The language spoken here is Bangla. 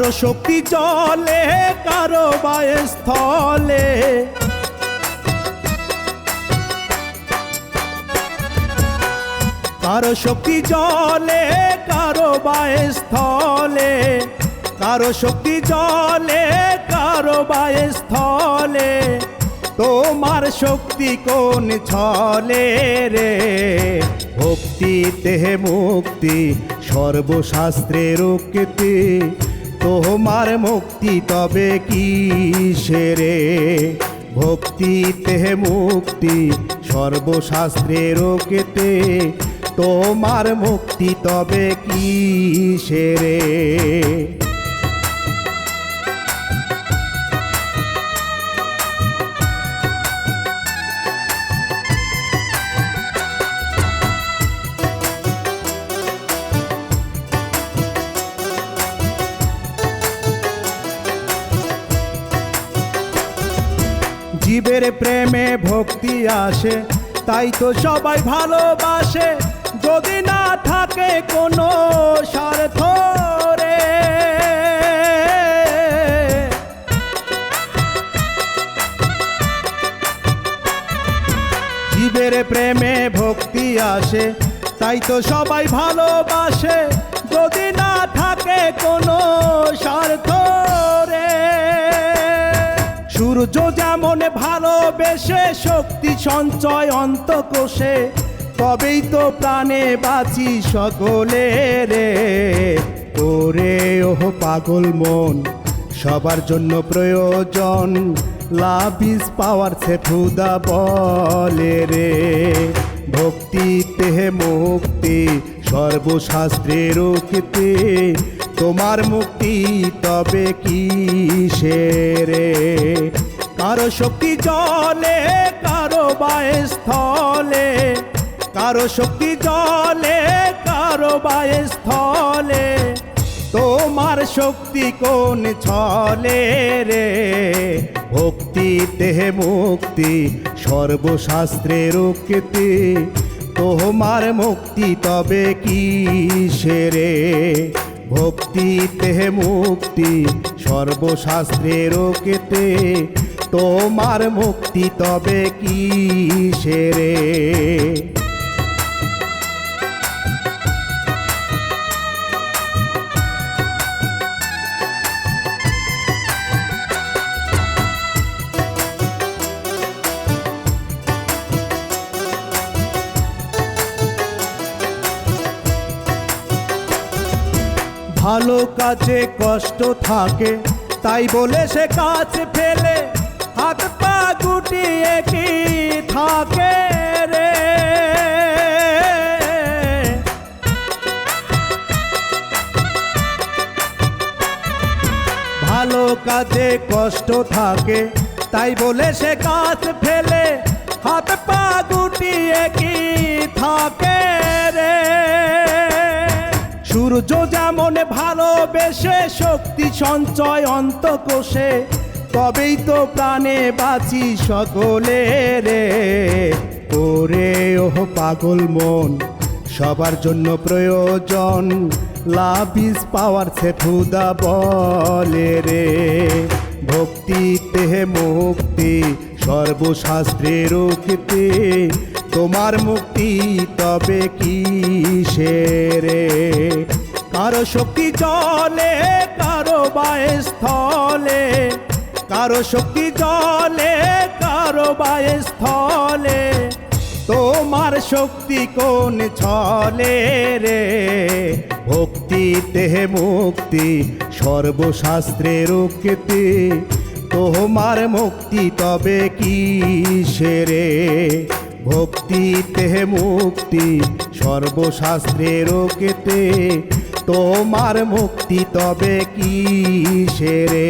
কারও শক্তি চলে, কারও বায়ে স্থলে। কারও শক্তি জলে কারও বায়ে স্থলে। কারও শক্তি জলে কারও বায়ে স্থলে। তোমার শক্তি কোন ছলে রে? ভক্তি দেহে মুক্তি, সর্বশাস্ত্রের উক্তি। তোমার মুক্তি তবে কি সেরে ভক্তিতে মুক্তি সর্বশাস্ত্রের কেতে তোমার মুক্তি তবে কি সেরে জীবের প্রেমে ভক্তি আসে, তাই তো সবাই ভালোবাসে। যদি না থাকে কোনো স্বার্থ রে জীবের প্রেমে ভক্তি আসে, তাই তো সবাই ভালোবাসে। সূর্য যেমন ভালোবেসে শক্তি সঞ্চয় অন্তকোষে, তবেই তো প্রাণে বাঁচি সকলে রে। ওরে ওহ পাগল মন, সবার জন্য প্রয়োজন লাভ ইজ পাওয়ার সে ফুদা বলে রে। ভক্তি তেহে মুক্তি সর্বশাস্ত্রের রক্ষিতে তোমার মুক্তি তবে কি সে রে? কারও শক্তি জলে, কারও বায়ে স্থলে কারও শক্তি জলে, কারও বায়ে স্থলে তোমার শক্তি কোন ছলে রে? ভক্তি দেহে মুক্তি সর্বশাস্ত্রের রক্ষিতে তোমার মুক্তি তবে কি সেরে ভক্তি তেহে মুক্তি সর্বশাস্ত্রের কেতে তোমার মুক্তি তবে কি সেরে ভালো কাজে কষ্ট থাকে তাই বলে সে কাজ ফেলে। হাত পা গুটিয়ে কি থাকে রে? ভালো কাজে কষ্ট থাকে, তাই বলে সে কাজ ফেলে, হাত পা গুটিয়ে কি থাকে রে? সূর্য যেমন ভালোবেসে, শক্তি সঞ্চয় অন্তকোষে তবেই তো প্রাণে বাঁচি সকলে রে। ওরে, ওহ, পাগল মন, সবার জন্য প্রয়োজন লাভ ইজ পাওয়ার সে ফুদা বলে রে। ভক্তি তেহে মুক্তি সর্বশাস্ত্রের রক্ষিতে তোমার মুক্তি তবে কি রে? কারও শক্তি জলে, কারও বায়ে স্থলে কারও শক্তি জলে, কারও বায়ে স্থলে। তোমার শক্তি কোন ছলে রে? ভক্তি দেহে মুক্তি সর্বশাস্ত্রের রক্ষিতে তোমার মুক্তি তবে কি সেরে ভক্তি তেহে মুক্তি সর্বশাস্ত্রের কেতে তোমার মুক্তি তবে কি সেরে